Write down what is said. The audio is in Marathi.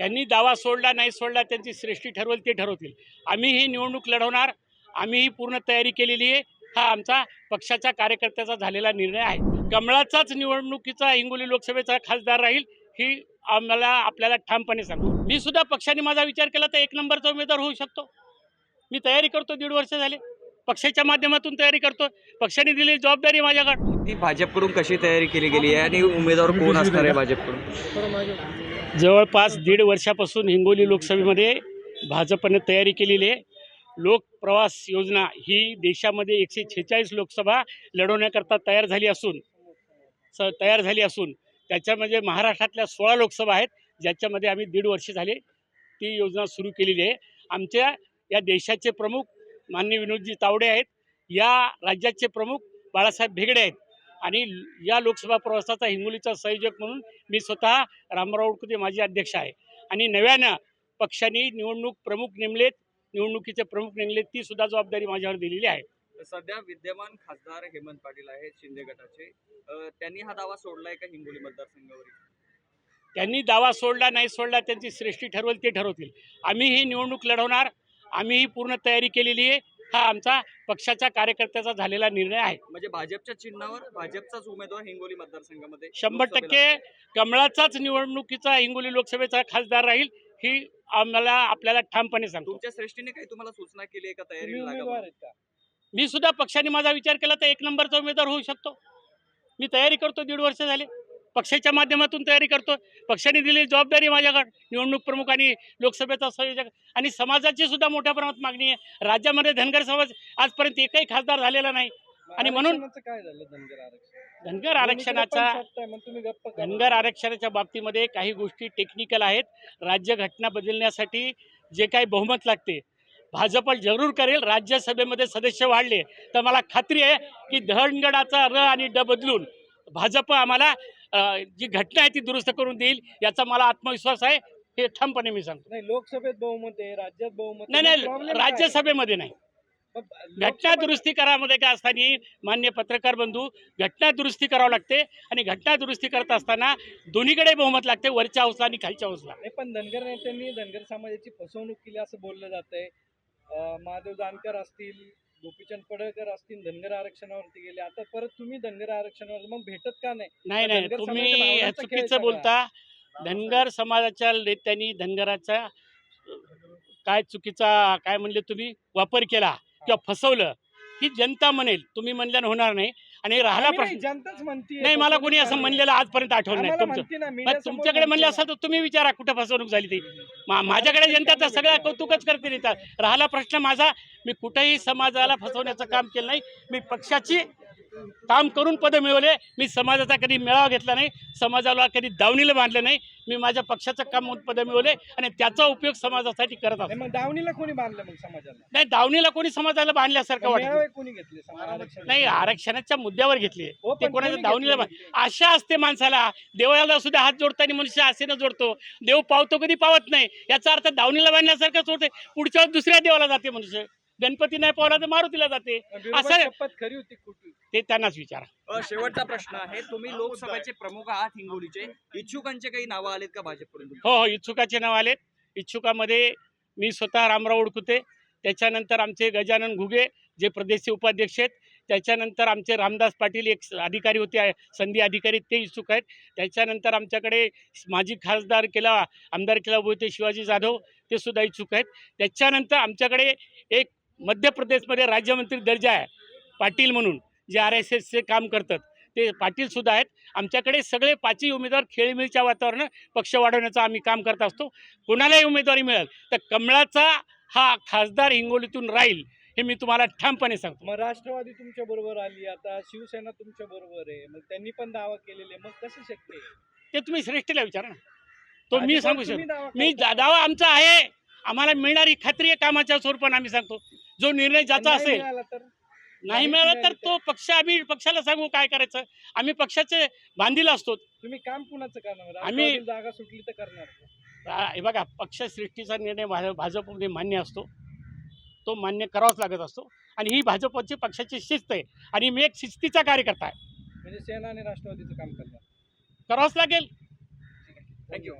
त्यांनी दावा सोडला नाही सोडला त्यांची श्रेष्ठी ठरवेल ते ठरवतील. आम्ही ही निवडणूक लढवणार आम्ही ही पूर्ण तयारी केलेली आहे हा आमचा पक्षाच्या कार्यकर्त्याचा झालेला निर्णय आहे. कमळाचाच निवडणुकीचा हिंगोली लोकसभेचा खासदार राहील ही आम्हाला आपल्याला ठामपणे सांगतो. मी सुद्धा पक्षाने माझा विचार केला तर एक नंबरचा उमेदवार होऊ शकतो. मी तयारी करतो दीड वर्ष झाले. पक्षाच्या माध्यमातून तयारी करतो. पक्षाने दिलेली जबाबदारी माझ्याकडे. ती भाजपकडून कशी तयारी केली गेली आहे आणि उमेदवार कोण असणार आहे भाजपकडून? जवळपास दीड वर्षापासून हिंगोली लोकसभेमध्ये भाजपने तयारी केलेली आहे. लोकप्रवास योजना ही देशामध्ये एकशे छेचाळीस लोकसभा लढवण्याकरता तयार झाली असून स तयार झाली असून त्याच्यामध्ये महाराष्ट्रातल्या सोळा लोकसभा आहेत ज्याच्यामध्ये आम्ही दीड वर्ष झाले ती योजना सुरू केलेली आहे. आमच्या या देशाचे प्रमुख माननीय विनोदजी तावडे आहेत या राज्याचे प्रमुख बाळासाहेब भेगडे आहेत. आणि या लोकसभा प्रवासाचा हिंगोलीचा संयोजक म्हणून मी स्वतः रामराव उडकुते माजी अध्यक्ष आहे. आणि नव्यानं पक्षाने निवडणूक प्रमुख नेमलेत निवडणुकीचे प्रमुख नेमलेत ती सुद्धा जबाबदारी माझ्यावर दिलेली आहे. सध्या विद्यमान खासदार हेमंत पाटील आहेत शिंदे गटाचे. त्यांनी हा दावा सोडलाय का हिंगोली मतदारसंघावर त्यांनी दावा सोडला नाही सोडला त्यांची श्रेष्ठी ठरवेल ते ठरवतील. आम्ही ही निवडणूक लढवणार आम्ही ही पूर्ण तयारी केलेली आहे. हा आमचा पक्षाच्या कार्यकर्त्याचा झालेला निर्णय आहे. म्हणजे भाजपच्या चिन्हावर भाजपचाच उमेदवार हिंगोली मतदारसंघामध्ये शंभर टक्के कमळाचाच निवडणुकीचा हिंगोली लोकसभेचा खासदार राहील ही आम्हाला आपल्याला ठामपणे सांगतो. तुमच्या श्रेष्ठीने काही तुम्हाला सूचना केली आहे का तयारी मी सुद्धा पक्षाने माझा विचार केला तर एक नंबरचा उमेदवार होऊ शकतो. मी तयारी करतो दीड वर्ष झाले. पक्षाच्या माध्यमातून तयारी करतो पक्षाने दिलेली जबाबदारी माझ्याकडे. निवडणूक प्रमुख आणि लोकसभेचा संयोजक आणि समाजाची सुद्धा मोठ्या प्रमाणात मागणी आहे. राज्यामध्ये धनगर समाज आजपर्यंत एकही खासदार झालेला नाही. आणि म्हणून- काय झालं धनगर आरक्षण? धनगर आरक्षणाचा गप्प करा. धनगर आरक्षणाच्या बाबतीमध्ये काही गोष्टी टेक्निकल आहेत. राज्यघटना बदलण्यासाठी जे काही बहुमत लागते भाजप जरूर करेल. राज्यसभेमध्ये सदस्य वाढले. तर मला खात्री आहे की धनगडाचा र आणि ड बदलून भाजप आम्हाला जी घटना आहे ती दुरुस्त करून देईल याचा मला आत्मविश्वास आहे हे ठामपणे मी सांगतो नाही लोकसभेत बहुमत आहे राज्यात बहुमत नाही. नाही? राज्यसभेमध्ये नाही घटना दुरुस्ती करामध्ये काय असताना मान्य पत्रकार बंधू घटना दुरुस्ती करावं लागते आणि घटना दुरुस्ती करत असताना दोन्हीकडे बहुमत लागते वरच्या हौसला आणि खालच्या हौसला पण धनगर नेत्यांनी धनगर समाजाची फसवणूक केली असं बोललं जात आहे महादेव जानकर असतील गोपीचंद पडळकर असतील धनगर आरक्षणावरती गेले. आता परत तुम्ही धनगर आरक्षणावर मग भेटत का नाही? नाही नाही धनगर तुम्ही समाजाच्या भावनांचा खेळ चुकीचं सगळा. बोलता. धनगर समाजाच्या नेत्यांनी धनगराचा काय चुकीचा काय म्हणले तुम्ही वापर केला किंवा फसवलं ही जनता म्हणेल. तुम्ही म्हणल्यानं होणार नाही. आणि राहिला प्रश्न. जनताच म्हणते नाही मला कोणी असं म्हणलेलं आजपर्यंत आठवलं नाही तुमचं. तुमच्याकडे म्हणले असेल तर तुम्ही विचारा कुठं फसवणूक झाली ती. माझ्याकडे जनता तर सगळ्या कौतुकच करते राहिला प्रश्न माझा. मी कुठेही समाजाला फसवण्याचं काम केलं नाही. मी पक्षाची काम करून पदं मिळवले. मी समाजाचा कधी मेळावा घेतला नाही. समाजाला कधी दावणीला बांधलं नाही. मी माझ्या पक्षाचं काम पदं मिळवले आणि त्याचा उपयोग समाजासाठी करत असतो. मग दावणीला कोणी बांधलं मग समाजाला? नाही दावणीला कोणी समाजाला बांधल्यासारखं वाटत. कोणी घेतले नाही आरक्षणाच्या मुद्द्यावर घेतली. हो, ते कोणाच्या कोणी दावणीला आशा असते माणसाला. देवाला सुद्धा हात जोडताना मनुष्य आशेनं जोडतो. देव पावतो कधी पावत नाही. याचा अर्थ दावणीला बांधण्यासारखंच होते पुढच्या दुसऱ्या देवाला जाते मनुष्य. गणपती नाही पावला तर मारुतीला जाते. असं- खरी होती ते त्यांनाच विचारा. शेवटचा प्रश्न आहे तुम्ही लोकसभेचे प्रमुख आहात हिंगोलीचे. इच्छुकांचे काही नावं आलेत का भाजपकडून हो हो इच्छुकाचे नाव आलेत. इच्छुकामध्ये मी स्वतः रामराव उडकुते त्याच्यानंतर आमचे गजानन घुगे जे प्रदेशचे उपाध्यक्ष आहेत. त्याच्यानंतर आमचे रामदास पाटील एक अधिकारी होते संधी अधिकारी ते इच्छुक आहेत. त्याच्यानंतर आमच्याकडे माजी खासदार केला आमदार केला होते शिवाजी जाधव ते सुद्धा इच्छुक आहेत. त्याच्यानंतर आमच्याकडे एक मध्य प्रदेशमध्ये राज्यमंत्री दर्जा आहे पाटील म्हणून. जे आर एस एसचे काम करतात ते पाटील सुद्धा आहेत. आमच्याकडे सगळे पाचही उमेदवार खेळीमेळीच्या वातावरण पक्ष वाढवण्याचं आम्ही काम करत असतो. कोणालाही उमेदवारी मिळेल तर कमळाचा हा खासदार हिंगोलीतून राहील हे मी तुम्हाला ठामपणे सांगतो. मग राष्ट्रवादी तुमच्या बरोबर आली आता शिवसेना तुमच्या बरोबर आहे मग त्यांनी पण दावा केलेले मग कसं शक्य आहे? ते तुम्ही श्रेष्ठीला विचारा ना. तो मी सांगू शकतो. मी दावा आमचा आहे. आम्हाला मिळणारी खात्री आहे कामाच्या स्वरूपाने आम्ही सांगतो. जो निर्णय ज्याचा असेल नाही मिळाला तर तो. पक्ष आम्ही पक्षाला सांगू काय करायचं? आम्ही पक्षाचे बांधील असतो. तुम्ही काम कुणाचं करणार? आम्ही- जागा सुटली तर करणार हे बघा पक्षसृष्टीचा निर्णय भा- भाजपमध्ये मान्य असतो. तो मान्य करावाच लागत असतो. आणि ही भाजपची पक्षाची शिस्त आहे. आणि मी एक शिस्तीचा कार्यकर्ता आहे. म्हणजे सेना आणि राष्ट्रवादीचं काम करणार. करावंच लागेल. थँक्यू.